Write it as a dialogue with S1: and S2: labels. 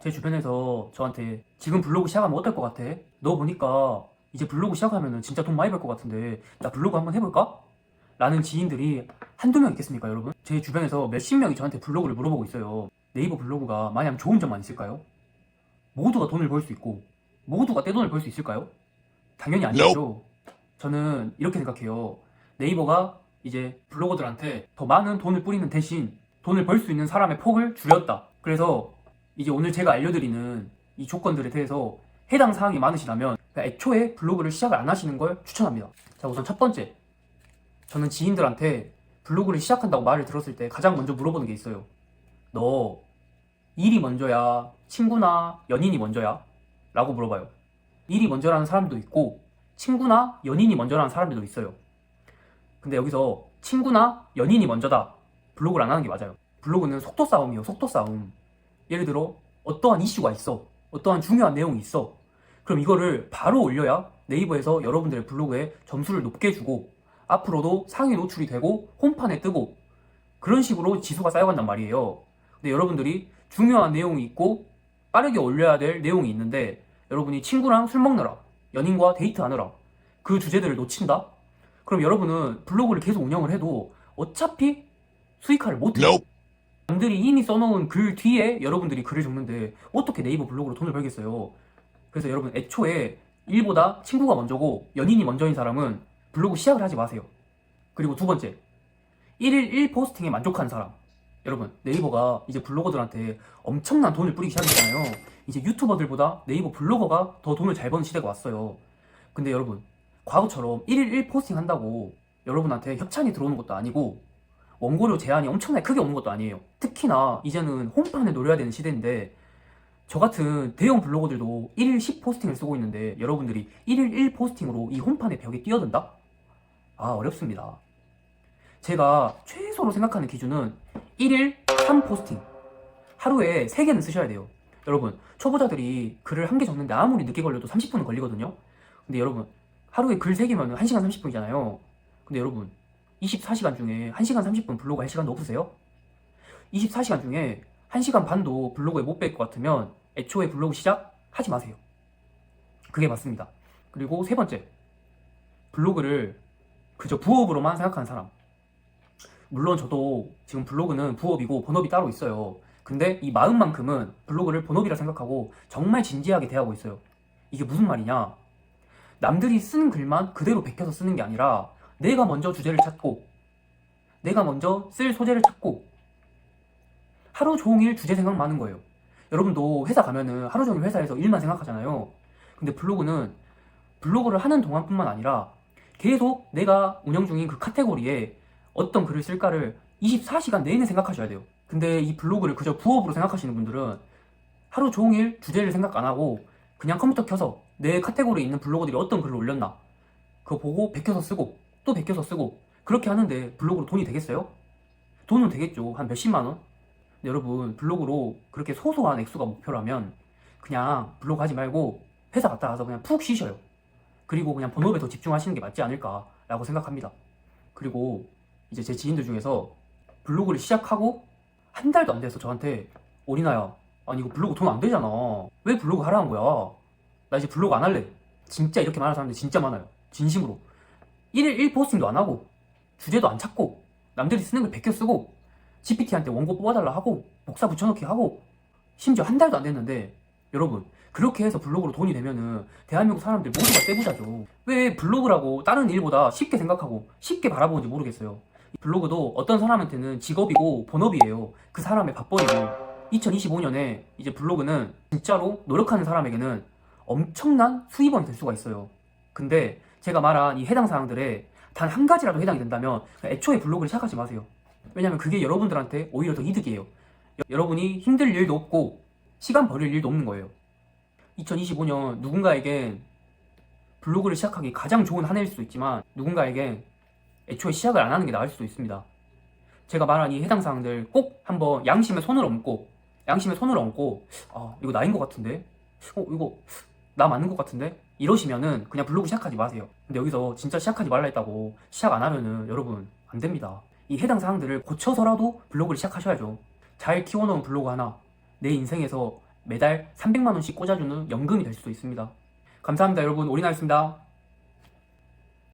S1: 제 주변에서 저한테 지금 블로그 시작하면 어떨 것 같아? 너 보니까 이제 블로그 시작하면 진짜 돈 많이 벌 것 같은데 나 블로그 한번 해볼까? 라는 지인들이 한두 명 있겠습니까 여러분? 제 주변에서 몇십 명이 저한테 블로그를 물어보고 있어요 네이버 블로그가 마냥 좋은 점만 있을까요? 모두가 돈을 벌 수 있고 모두가 떼돈을 벌 수 있을까요? 당연히 아니죠 저는 이렇게 생각해요 네이버가 이제 블로거들한테 더 많은 돈을 뿌리는 대신 돈을 벌 수 있는 사람의 폭을 줄였다 그래서 이제 오늘 제가 알려드리는 이 조건들에 대해서 해당 사항이 많으시다면 애초에 블로그를 시작을 안 하시는 걸 추천합니다. 자, 우선 첫 번째. 저는 지인들한테 블로그를 시작한다고 말을 들었을 때 가장 먼저 물어보는 게 있어요. 너 일이 먼저야? 친구나 연인이 먼저야? 라고 물어봐요. 일이 먼저라는 사람도 있고 친구나 연인이 먼저라는 사람들도 있어요. 근데 여기서 친구나 연인이 먼저다. 블로그를 안 하는 게 맞아요. 블로그는 속도 싸움이에요. 속도 싸움. 예를 들어 어떠한 이슈가 있어. 어떠한 중요한 내용이 있어. 그럼 이거를 바로 올려야 네이버에서 여러분들의 블로그에 점수를 높게 주고 앞으로도 상위 노출이 되고 홈판에 뜨고 그런 식으로 지수가 쌓여간단 말이에요. 근데 여러분들이 중요한 내용이 있고 빠르게 올려야 될 내용이 있는데 여러분이 친구랑 술 먹느라 연인과 데이트하느라 그 주제들을 놓친다? 그럼 여러분은 블로그를 계속 운영을 해도 어차피 수익화를 못해요.
S2: Nope.
S1: 남들이 이미 써놓은 글 뒤에 여러분들이 글을 적는데 어떻게 네이버 블로그로 돈을 벌겠어요? 그래서 여러분 애초에 일보다 친구가 먼저고 연인이 먼저인 사람은 블로그 시작을 하지 마세요. 그리고 두 번째, 1일 1 포스팅에 만족하는 사람. 여러분 네이버가 이제 블로거들한테 엄청난 돈을 뿌리기 시작했잖아요. 이제 유튜버들보다 네이버 블로거가 더 돈을 잘 버는 시대가 왔어요. 근데 여러분 과거처럼 1일 1 포스팅 한다고 여러분한테 협찬이 들어오는 것도 아니고 원고료 제한이 엄청나게 크게 오는 것도 아니에요. 특히나 이제는 홈판을 노려야 되는 시대인데 저 같은 대형 블로거들도 1일 10 포스팅을 쓰고 있는데 여러분들이 1일 1 포스팅으로 이 홈판의 벽에 뛰어든다? 아 어렵습니다. 제가 최소로 생각하는 기준은 1일 3 포스팅 하루에 3개는 쓰셔야 돼요. 여러분 초보자들이 글을 한 개 적는데 아무리 늦게 걸려도 30분은 걸리거든요. 근데 여러분 하루에 글 3개면 1시간 30분이잖아요. 근데 여러분 24시간 중에 1시간 30분 블로그 할 시간도 없으세요? 24시간 중에 1시간 반도 블로그에 못 뺄 것 같으면 애초에 블로그 시작하지 마세요. 그게 맞습니다. 그리고 세 번째, 블로그를 그저 부업으로만 생각하는 사람. 물론 저도 지금 블로그는 부업이고 본업이 따로 있어요. 근데 이 마음만큼은 블로그를 본업이라 생각하고 정말 진지하게 대하고 있어요. 이게 무슨 말이냐? 남들이 쓴 글만 그대로 베껴서 쓰는 게 아니라 내가 먼저 주제를 찾고 내가 먼저 쓸 소재를 찾고 하루 종일 주제 생각 많은 거예요. 여러분도 회사 가면은 하루 종일 회사에서 일만 생각하잖아요. 근데 블로그는 블로그를 하는 동안뿐만 아니라 계속 내가 운영 중인 그 카테고리에 어떤 글을 쓸까를 24시간 내내 생각하셔야 돼요. 근데 이 블로그를 그저 부업으로 생각하시는 분들은 하루 종일 주제를 생각 안 하고 그냥 컴퓨터 켜서 내 카테고리에 있는 블로거들이 어떤 글을 올렸나 그거 보고 베껴서 쓰고 또 베껴서 쓰고 그렇게 하는데 블로그로 돈이 되겠어요? 돈은 되겠죠. 한 몇십만 원? 여러분 블로그로 그렇게 소소한 액수가 목표라면 그냥 블로그 하지 말고 회사 갔다 와서 그냥 푹 쉬셔요. 그리고 그냥 본업에 더 집중하시는 게 맞지 않을까라고 생각합니다. 그리고 이제 제 지인들 중에서 블로그를 시작하고 한 달도 안 돼서 저한테 오리나야 아니 이거 블로그 돈 안 되잖아 왜 블로그 하라는 거야 나 이제 블로그 안 할래 진짜 이렇게 말하는 사람들 진짜 많아요 진심으로 1일 1포스팅도 안 하고 주제도 안 찾고 남들이 쓰는 걸 베껴 쓰고 GPT한테 원고 뽑아달라 하고 복사 붙여넣기 하고 심지어 한 달도 안 됐는데 여러분 그렇게 해서 블로그로 돈이 되면은 대한민국 사람들 모두가 떼부자죠. 왜 블로그라고 다른 일보다 쉽게 생각하고 쉽게 바라보는지 모르겠어요. 블로그도 어떤 사람한테는 직업이고 본업이에요. 그 사람의 밥벌이고. 2025년에 이제 블로그는 진짜로 노력하는 사람에게는 엄청난 수입원이 될 수가 있어요. 근데 제가 말한 이 해당 사항들에 단 한 가지라도 해당이 된다면 애초에 블로그를 시작하지 마세요. 왜냐면 그게 여러분들한테 오히려 더 이득이에요. 여- 여러분이 힘들 일도 없고 시간 버릴 일도 없는 거예요. 2025년 누군가에겐 블로그를 시작하기 가장 좋은 한 해일 수도 있지만 누군가에겐 애초에 시작을 안 하는 게 나을 수도 있습니다. 제가 말한 이 해당 사항들 꼭 한번 양심에 손을 얹고 양심에 손을 얹고 아 이거 나인 것 같은데? 어 이거 나 맞는 것 같은데 이러시면은 그냥 블로그 시작하지 마세요. 근데 여기서 진짜 시작하지 말라 했다고 시작 안 하면은 여러분 안 됩니다. 이 해당 사항들을 고쳐서라도 블로그를 시작하셔야죠. 잘 키워놓은 블로그 하나 내 인생에서 매달 300만 원씩 꽂아주는 연금이 될 수도 있습니다. 감사합니다, 여러분. 올인하였습니다.